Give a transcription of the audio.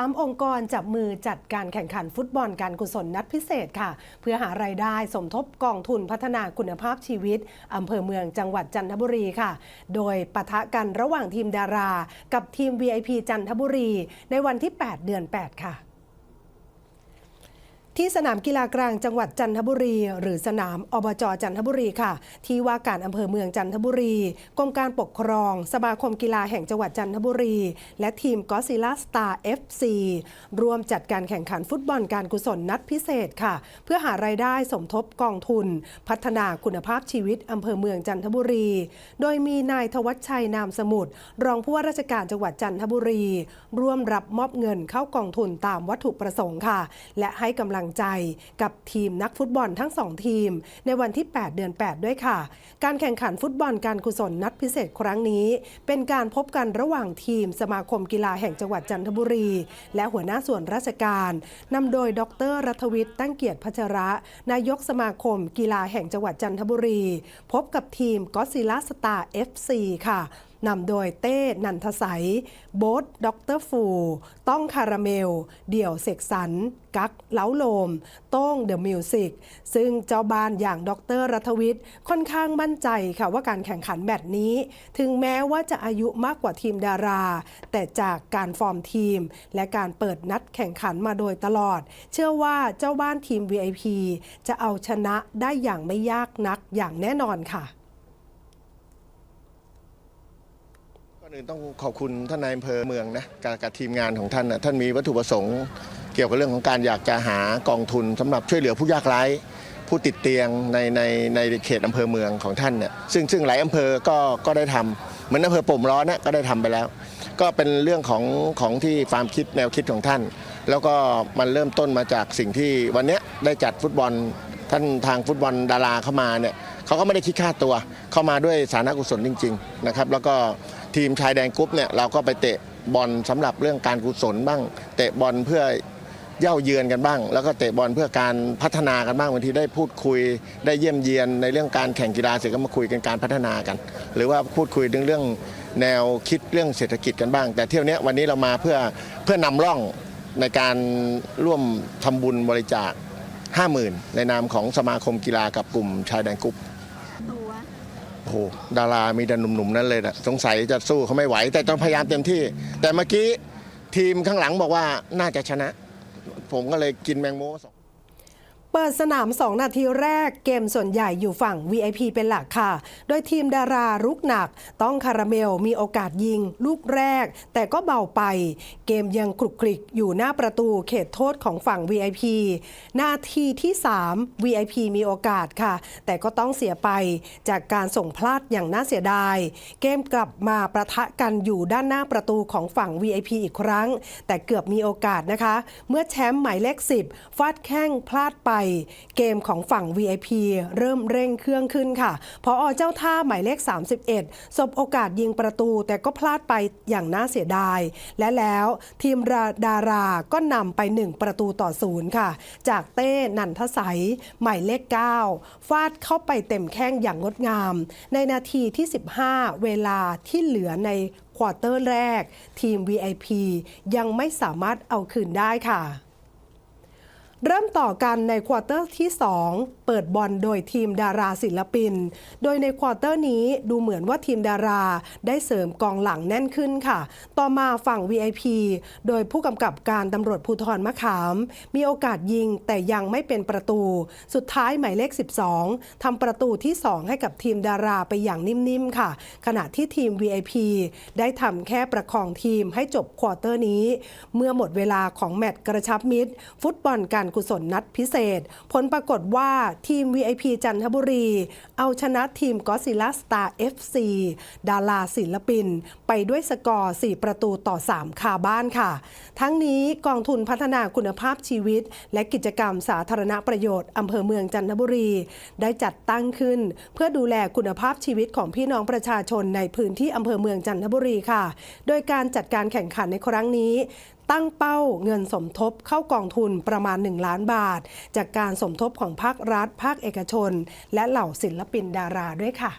3 องค์กรจับมือจัดการแข่งขันฟุตบอลการกุศลนัดพิเศษค่ะ เพื่อหารายได้สมทบกองทุนพัฒนาคุณภาพชีวิตอำเภอเมืองจังหวัดจันทบุรีค่ะ โดยปะทะกันระหว่างทีมดารา กับทีม VIP จันทบุรี ในวันที่ 8 เดือน 8 ค่ะ ที่สนามกีฬากลางจังหวัดจันทบุรี หรือสนามอบจจันทบุรีค่ะ ที่ว่าการอำเภอเมืองจันทบุรีกรมการปกครอง สมาคมกีฬาแห่งจังหวัดจันทบุรี และทีมกอซิล่าสตาร์ FC ร่วมจัดการแข่งขันฟุตบอลการกุศลนัดพิเศษค่ะ เพื่อหารายได้สมทบกองทุน พัฒนาคุณภาพชีวิตอำเภอเมืองจันทบุรี โดยมีนายทวัชชัยนามสมุทรรองผู้ว่าราชการจังหวัดจันทบุรี ร่วมรับมอบเงินเข้ากองทุนตามวัตถุประสงค์ค่ะ และให้กำลังใจกับทีมนักฟุตบอลทั้งสองทีม ในวันที่ 8 เดือน 8 ด้วยค่ะ การแข่งขันฟุตบอลการกุศลนัดพิเศษครั้งนี้ เป็นการพบกันระหว่างทีมสมาคมกีฬาแห่งจังหวัดจันทบุรี และหัวหน้าส่วนราชการนำโดยดรรัฐวิทย์ตั้งเกียรติพัชระ นายกสมาคม กีฬาแห่งจังหวัดจันทบุรี พบกับทีมก็ซิล่าสตาร์ FC ค่ะ นำโดยเต้นันทสัยโบ๊ทด็อกเตอร์ฟู ต้องคาราเมล เดี่ยวเสกสรรกักเล้าโลม โต้งเดอะมิวสิกซึ่งเจ้าบ้านอย่างด็อกเตอร์รัฐวิทย์ค่อนข้างมั่นใจค่ะว่าการแข่งขันแบบนี้ ถึงแม้ว่าจะอายุมากกว่าทีมดารา แต่จากการฟอร์มทีม และการเปิดนัดแข่งขันมาโดยตลอด เชื่อว่าเจ้าบ้านทีม VIP จะเอาชนะได้อย่างไม่ยากนักอย่างแน่นอนค่ะ อื่นต้องขอบคุณท่านนายอำเภอเมืองนะกับทีมงานของท่านนะท่านมีวัตถุประสงค์ เกี่ยวกับเรื่องของการอยากจะหากองทุนสำหรับช่วยเหลือผู้ยากไร้ผู้ติดเตียงในในในเขตอำเภอเมืองของท่านเนี่ยซึ่งซึ่งหลายอำเภอก็ก็ได้ทำเหมือนอำเภอป่มร้อนนะก็ได้ทำไปแล้ว ก็เป็นเรื่องของของที่ความคิดแนวคิดของท่าน แล้วก็มันเริ่มต้นมาจากสิ่งที่วันนี้ได้จัดฟุตบอลท่านทางฟุตบอลดาราเข้ามาเนี่ย เขาก็ไม่ได้คิดค่าตัว เข้ามาด้วยสาธารณกุศลจริงๆนะครับแล้วก็ทีมชายแดงกรุ๊ปเนี่ยเราก็ไปเตะบอลสำหรับเรื่องการกุศลบ้าง เตะบอลเพื่อเย่าเยือนกันบ้าง แล้วก็เตะบอลเพื่อการพัฒนากันบ้างบางทีได้พูดคุย ได้เยี่ยมเยียนในเรื่องการแข่งกีฬาเสร็จก็มาคุยกันการพัฒนากัน หรือว่าพูดคุยเรื่องเรื่องแนวคิดเรื่องเศรษฐกิจกันบ้าง แต่เที่ยวเนี้ยวันนี้เรามาเพื่อเพื่อนำร่องในการร่วมทำบุญบริจาค 50,000 ในนามของสมาคมกีฬากับกลุ่มชายแดนกรุ๊ป โอ้โหดารามีแต่หนุ่มๆนั่นเลยนะสงสัยจะสู้เขาไม่ไหว แต่ต้องพยายามเต็มที่ แต่เมื่อกี้ทีมข้างหลังบอกว่าน่าจะชนะ ผมก็เลยกินแมงโมสอง เปิดสนาม 2 นาทีแรกเกมส่วนใหญ่อยู่ฝั่ง VIP เป็นหลักค่ะ โดยทีมดารารุกหนัก ต้องคาราเมลมีโอกาสยิง ลูกแรก แต่ก็เบาไป เกมยังคลุกคลิกอยู่หน้าประตูเขตโทษของฝั่ง VIP นาทีที่ 3 VIP มีโอกาสค่ะ แต่ก็ต้องเสียไปจากการส่งพลาดอย่างน่าเสียดาย เกมกลับมาประทะกันอยู่ด้านหน้าประตูของฝั่ง VIP อีกครั้ง แต่เกือบมีโอกาสนะคะ เมื่อแชมป์หมายเลข10ฟาดแข้งพลาดไปเกมของฝั่ง VIP เริ่มเร่งเครื่องขึ้นค่ะพออเจ้าท่าหมายเลข 31 สบโอกาสยิงประตูแต่ก็พลาดไปอย่างน่าเสียดาย และแล้วทีมดาราก็นำไป 1 ประตูต่อศูนย์ค่ะ จากเต้นันทสัยหมายเลข 9 ฟาดเข้าไปเต็มแข้งอย่างงดงาม ในนาทีที่ 15 เวลาที่เหลือในควอเตอร์แรก ทีม VIP ยังไม่สามารถเอาคืนได้ค่ะ เริ่มต่อกันในควอเตอร์ที่ 2 เปิดบอลโดยทีมดาราศิลปิน โดยในควอเตอร์นี้ดูเหมือนว่าทีมดาราได้เสริมกองหลังแน่นขึ้นค่ะ ต่อมาฝั่ง VIP โดยผู้กำกับการตำรวจภูธรมะขาม มีโอกาสยิงแต่ยังไม่เป็นประตู สุดท้ายหมายเลข 12ทำประตูที่ 2 ให้กับทีมดาราไปอย่างนิ่มๆค่ะ ขณะที่ทีม VIP ได้ทำแค่ประคองทีมให้จบควอเตอร์นี้ เมื่อหมดเวลาของแมตช์กระชับมิตร ฟุตบอลการกุศลนัดพิเศษ ผลปรากฏว่าทีม VIP จันทบุรี เอาชนะทีมกอซิล่าสตาร์ FC ดาราศิลปิน ไปด้วยสกอร์ 4 ประตูต่อ 3 คาบ้านค่ะ ทั้งนี้กองทุนพัฒนาคุณภาพชีวิต และกิจกรรมสาธารณประโยชน์อำเภอเมืองจันทบุรี ได้จัดตั้งขึ้น เพื่อดูแลคุณภาพชีวิตของพี่น้องประชาชนในพื้นที่อำเภอเมืองจันทบุรีค่ะ โดยการจัดการแข่งขันในครั้งนี้ตั้งเป้าเงินสมทบเข้ากองทุนประมาณ 1 ล้านบาท จากการสมทบของภาครัฐ ภาคเอกชน และเหล่าศิลปินดาราด้วยค่ะ